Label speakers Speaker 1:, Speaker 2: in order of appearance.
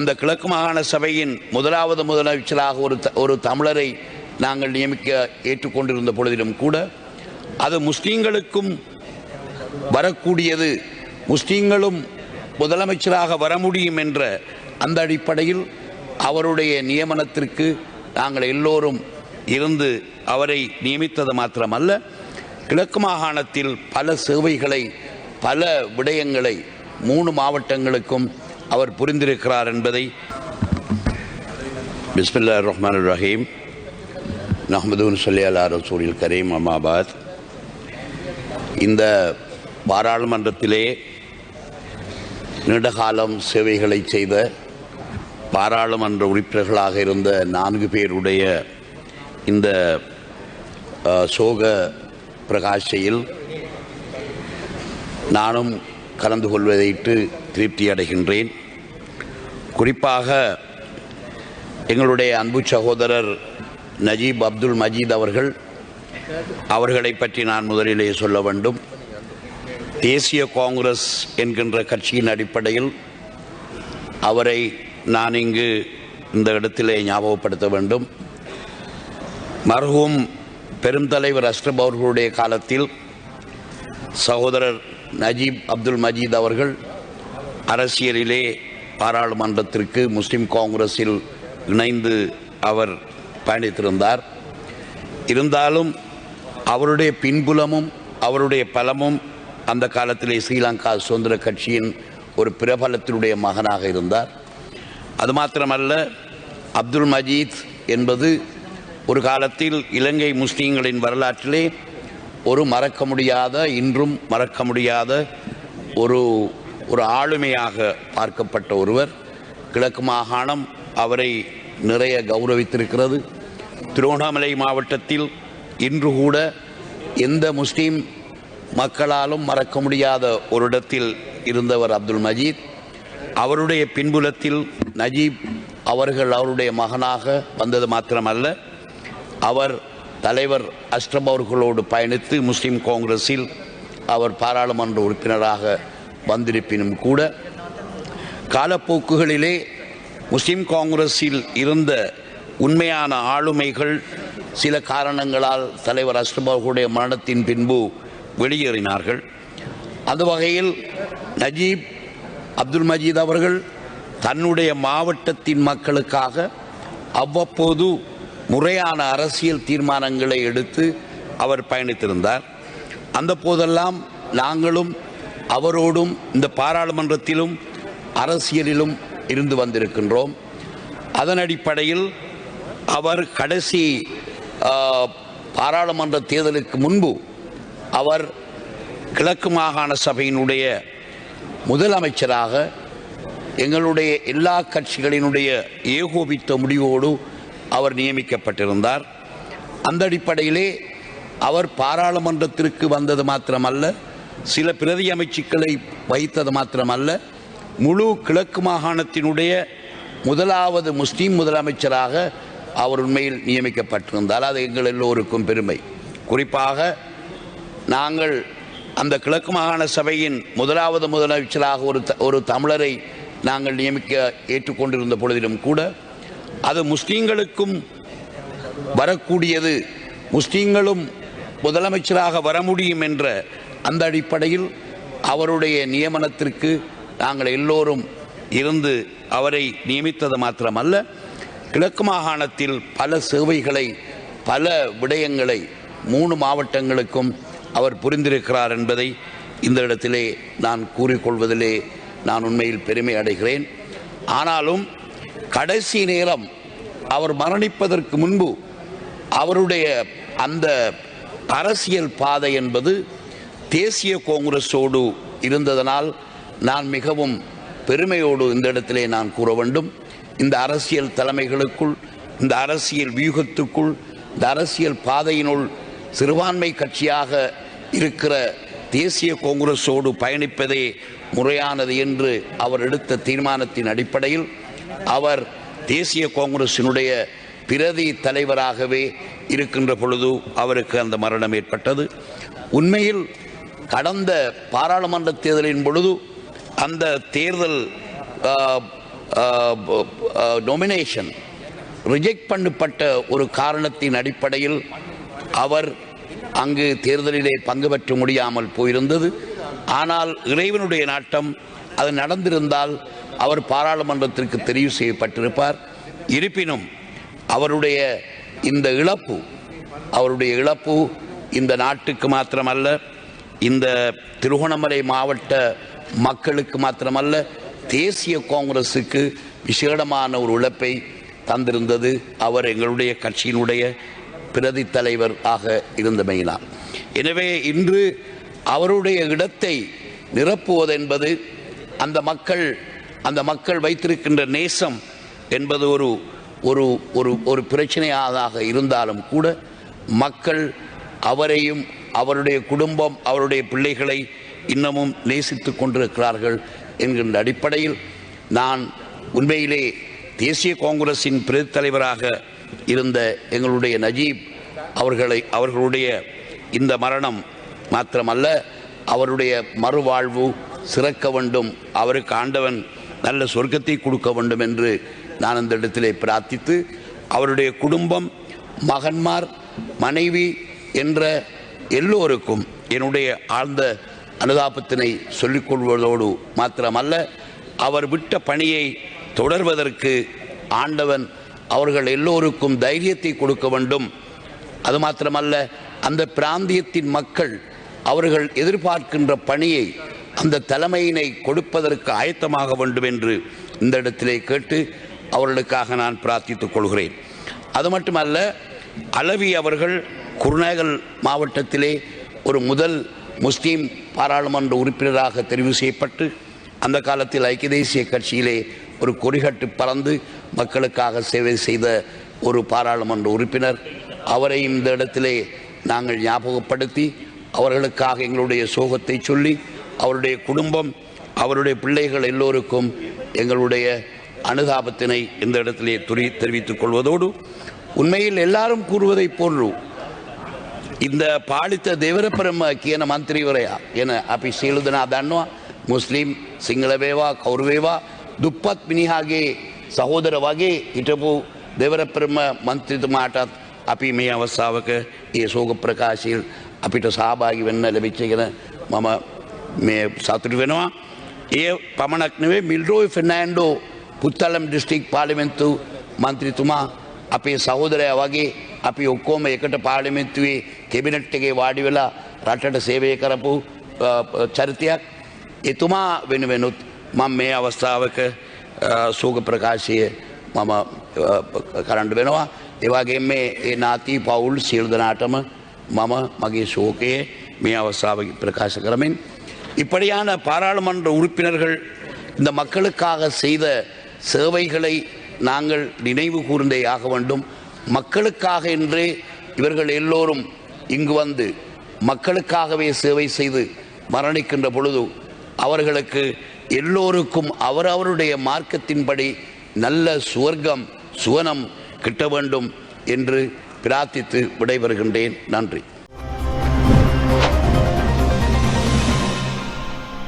Speaker 1: அந்த கிழக்கு மாகாண சபையின் முதலாவது முதலமைச்சராக ஒரு த- ஒரு தமிழரை நாங்கள் நியமிக்க ஏற்றுக்கொண்டிருந்த பொழுதிலும் கூட அது முஸ்லீம்களுக்கும் வரக்கூடியது முஸ்லீம்களும் முதலமைச்சராக வர முடியும் என்ற அந்த அடிப்படையில் அவருடைய நியமனத்திற்கு நாங்கள் எல்லோரும் இருந்து அவரை நியமித்தது மாத்திரமல்ல. கிழக்கு மாகாணத்தில் பல சேவைகளை பல விடயங்களை மூணு மாவட்டங்களுக்கும் அவர் புரிந்திருக்கிறார் என்பதை பிஸ்மில்லா ரஹ்மான் ரஹீம் நஹமதுன் சொல்லி அல்லா ரசூலில் கரீம் அமாபாத் இந்த பாராளுமன்றத்திலே நீண்டகாலம் சேவைகளை செய்த பாராளுமன்ற உறுப்பினர்களாக இருந்த நான்கு பேருடைய இந்த சோக பிரகாஷையில் நானும் கலந்து கொள்வதையிட்டு திருப்தி அடைகின்றேன். குறிப்பாக எங்களுடைய அன்பு சகோதரர் நஜீப் அப்துல் மஜீத் அவர்கள் அவர்களை பற்றி நான் முதலிலே சொல்ல வேண்டும். தேசிய காங்கிரஸ் என்கின்ற கட்சியின் அடிப்படையில் அவரை நான் இங்கு இந்த இடத்திலே ஞாபகப்படுத்த வேண்டும். மருகும் பெருந்தலைவர் அஷ்ரப் அவர்களுடைய காலத்தில் சகோதரர் நஜீப் அப்துல் மஜீத் அவர்கள் அரசியலிலே பாராளுமன்றத்திற்கு முஸ்லிம் காங்கிரஸில் இணைந்து அவர் பயணித்திருந்தார். இருந்தாலும் அவருடைய பின்புலமும் அவருடைய பலமும் அந்த காலத்திலே ஸ்ரீலங்கா சுதந்திர கட்சியின் ஒரு பிரபலத்தினுடைய மகனாக இருந்தார். அது மாத்திரமல்ல அப்துல் மஜீத் என்பது ஒரு காலத்தில் இலங்கை முஸ்லீம்களின் வரலாற்றிலே ஒரு மறக்க முடியாத இன்றும் மறக்க முடியாத ஒரு ஒரு ஆளுமையாக பார்க்கப்பட்ட ஒருவர் கிழக்கு மாகாணம் அவரை நிறைய கௌரவித்திருக்கிறது. திருவண்ணாமலை மாவட்டத்தில் இன்று கூட எந்த முஸ்லீம் மக்களாலும் மறக்க முடியாத ஒரு இடத்தில் இருந்தவர் அப்துல் மஜீத். அவருடைய பின்புலத்தில் நஜீப் அவர்கள் அவருடைய மகனாக வந்தது மாத்திரமல்ல. அவர் தலைவர் அஷ்ரம் அவர்களோடு பயணித்து முஸ்லீம் காங்கிரஸில் அவர் பாராளுமன்ற உறுப்பினராக வந்திருப்பினும் கூட காலப்போக்குகளிலே முஸ்லிம் காங்கிரஸில் இருந்த உண்மையான ஆளுமைகள் சில காரணங்களால் தலைவர் அஷ்ரம் மரணத்தின் பின்பு வெளியேறினார்கள். அந்த வகையில் நஜீப் அப்துல் மஜீத் அவர்கள் தன்னுடைய மாவட்டத்தின் மக்களுக்காக அவ்வப்போது முறையான அரசியல் தீர்மானங்களை எடுத்து அவர் பயணித்திருந்தார். அந்த போதெல்லாம் நாங்களும் அவரோடும் இந்த பாராளுமன்றத்திலும் அரசியலிலும் இருந்து வந்திருக்கின்றோம். அதன் அடிப்படையில் அவர் கடைசி பாராளுமன்ற தேர்தலுக்கு முன்பு அவர் கிழக்கு மாகாண சபையினுடைய முதலமைச்சராக எங்களுடைய எல்லா கட்சிகளினுடைய ஏகோபித்த முடிவோடு அவர் நியமிக்கப்பட்டிருந்தார். அந்த அடிப்படையிலே அவர் பாராளுமன்றத்திற்கு வந்தது மாத்திரமல்ல சில பிரதி அமைச்சுக்களை வைத்தது மாத்திரமல்ல முழு கிழக்கு மாகாணத்தினுடைய முதலாவது முஸ்லீம் முதலமைச்சராக அவர் உண்மையில் நியமிக்கப்பட்டிருந்தால் அது எங்கள் எல்லோருக்கும் பெருமை. குறிப்பாக நாங்கள் அந்த கிழக்கு மாகாண சபையின் முதலாவது முதலமைச்சராக ஒரு த- ஒரு தமிழரை நாங்கள் நியமிக்க ஏற்றுக்கொண்டிருந்த பொழுதிலும் கூட அது முஸ்லீம்களுக்கும் வரக்கூடியது முஸ்லீம்களும் முதலமைச்சராக வர முடியும் என்ற அந்த அடிப்படையில் அவருடைய நியமனத்திற்கு நாங்கள் எல்லோரும் இருந்து அவரை நியமித்தது மாத்திரமல்ல. கிழக்கு மாகாணத்தில் பல சேவைகளை பல விடயங்களை மூணு மாவட்டங்களுக்கும் அவர் புரிந்திருக்கிறார் என்பதை இந்த இடத்திலே நான் கூறிக்கொள்வதிலே நான் உண்மையில் பெருமை அடைகிறேன். ஆனாலும் கடைசி நேரம் அவர் மரணிப்பதற்கு முன்பு அவருடைய அந்த அரசியல் பாதை என்பது தேசிய காங்கிரஸோடு இருந்ததனால் நான் மிகவும் பெருமையோடு இந்த இடத்திலே நான் கூற வேண்டும். இந்த அரசியல் தலைமைகளுக்குள் இந்த அரசியல் வியூகத்துக்குள் இந்த அரசியல் பாதையினுள் சிறுபான்மை கட்சியாக இருக்கிற தேசிய காங்கிரஸோடு பயணிப்பதே முறையானது என்று அவர் எடுத்த தீர்மானத்தின் அடிப்படையில் அவர் தேசிய காங்கிரசினுடைய பிரதி தலைவராகவே இருக்கின்ற பொழுது அவருக்கு அந்த மரணம் ஏற்பட்டது. உண்மையில் கடந்த பாராளுமன்ற தேர்தலின் பொழுது அந்த தேர்தல் நொமினேஷன் ரிஜெக்ட் பண்ணப்பட்ட ஒரு காரணத்தின் அடிப்படையில் அவர் அங்கு தேர்தலிலே பங்கு பெற்ற முடியாமல் போயிருந்தது. ஆனால் இறைவனுடைய நாட்டம் அது நடந்திருந்தால் அவர் பாராளுமன்றத்திற்கு தெரிவு செய்யப்பட்டிருப்பார். இருப்பினும் அவருடைய இந்த இழப்பு அவருடைய இழப்பு இந்த நாட்டுக்கு மாத்திரமல்ல. இந்த திருகோணமலை மாவட்ட மக்களுக்கு மாத்திரமல்ல தேசிய காங்கிரஸுக்கு விசேடமான ஒரு உழைப்பை தந்திருந்தது. அவர் எங்களுடைய கட்சியினுடைய பிரதி தலைவர் ஆக இருந்தமையினார் எனவே இன்று அவருடைய இடத்தை நிரப்புவதென்பது அந்த மக்கள் அந்த மக்கள் வைத்திருக்கின்ற நேசம் என்பது ஒரு ஒரு ஒரு ஒரு பிரச்சனையாக இருந்தாலும் கூட மக்கள் அவரையும் அவருடைய குடும்பம் அவருடைய பிள்ளைகளை இன்னமும் நேசித்து கொண்டிருக்கிறார்கள் என்கின்ற அடிப்படையில் நான் உண்மையிலே தேசிய காங்கிரசின் பிரதி தலைவராக இருந்த எங்களுடைய நஜீப் அவர்களை அவர்களுடைய இந்த மரணம் மாத்திரமல்ல அவருடைய மறுவாழ்வு சிறக்க வேண்டும் அவருக்கு ஆண்டவன் நல்ல சொர்க்கத்தை கொடுக்க வேண்டும் என்று நான் அந்த இடத்திலே பிரார்த்தித்து அவருடைய குடும்பம் மகன்மார் மனைவி என்ற எல்லோருக்கும் என்னுடைய ஆழ்ந்த அனுதாபத்தினை சொல்லிக்கொள்வதோடு மாத்திரமல்ல அவர் விட்ட பணியை தொடர்வதற்கு ஆண்டவன் அவர்கள் எல்லோருக்கும் தைரியத்தை கொடுக்க வேண்டும். அது மாத்திரமல்ல அந்த பிராந்தியத்தின் மக்கள் அவர்கள் எதிர்பார்க்கின்ற பணியை அந்த தலைமையினை கொடுப்பதற்கு ஆயத்தமாக வேண்டும் என்று இந்த இடத்திலே கேட்டு அவர்களுக்காக நான் பிரார்த்தித்துக் கொள்கிறேன். அது மட்டுமல்ல அளவி அவர்கள் குருநாகல் மாவட்டத்திலே ஒரு முதல் முஸ்லீம் பாராளுமன்ற உறுப்பினராக தெரிவு செய்யப்பட்டு அந்த காலத்தில் ஐக்கிய தேசிய கட்சியிலே ஒரு கொடிகட்டு பறந்து மக்களுக்காக சேவை செய்த ஒரு பாராளுமன்ற உறுப்பினர். அவரையும் இந்த இடத்திலே நாங்கள் ஞாபகப்படுத்தி அவர்களுக்காக எங்களுடைய சோகத்தை சொல்லி அவருடைய குடும்பம் அவருடைய பிள்ளைகள் எல்லோருக்கும் எங்களுடைய அனுதாபத்தினை இந்த இடத்திலே துரி தெரிவித்துக் கொள்வதோடு உண்மையில் எல்லாரும் கூறுவதைப் போன்று ඉන්ද පාලිත දෙවරපරම කියන මන්ත්‍රීවරයා එන අපි සීලු දෙනා දන්නවා මුස්ලිම් සිංහලවේවා කවුරුවේවා දුප්පත් මිනිහාගේ සහෝදර වගේ හිටපු දෙවරපරම මන්ත්‍රීතුමාටත් අපි මේ අවස්ථාවක ඒ සෝග ප්‍රකාශීල් අපිට සහභාගි වෙන්න ලැබිච්ච ගැන මම මේ සතුට වෙනවා. ඒ පමණක් නෙවේ මිල්රෝයි ෆෙනෑන්ඩෝ පුත්තලම් ඩිස්ටික් පාලිමෙන්තු මන්ත්‍රීතුමා අපේ සහෝදරය වගේ අපි ඔක්කෝම එකට පාලිමෙන්තුවේ කෙබිනට් එකේ වාඩි වෙලා රටට සේවය කරපු අ, අ, චරිතයක් එතුමා වෙනුවෙනුත් මම මේ අවස්ථාවක අ, සෝග ප්‍රකාශය මම අ, කරන්න වෙනවා ඒවාගේ මේ ඒ නාති පවුල් සියල්දනාටම මම මගේ ශෝකයේ මේ අවස්ථාව பிரகாச කරමින් இப்படியான பாராளுமன்ற உறுப்பினர்கள் இந்த மக்களுக்காக செய்த சேவைகளை நாங்கள் நினைவு கூர்ந்தே ஆக வேண்டும் மக்களுக்காக என்றே இவர்கள் எல்லோரும் இங்கு வந்து மக்களுக்காகவே சேவை செய்து மரணிக்கின்ற பொழுது அவர்களுக்கு எல்லோருக்கும் அவரவருடைய மார்க்கத்தின்படி நல்ல சுவர்க்கம் சுவனம் கிட்ட வேண்டும் என்று பிரார்த்தித்து விடைபெறுகின்றேன். நன்றி.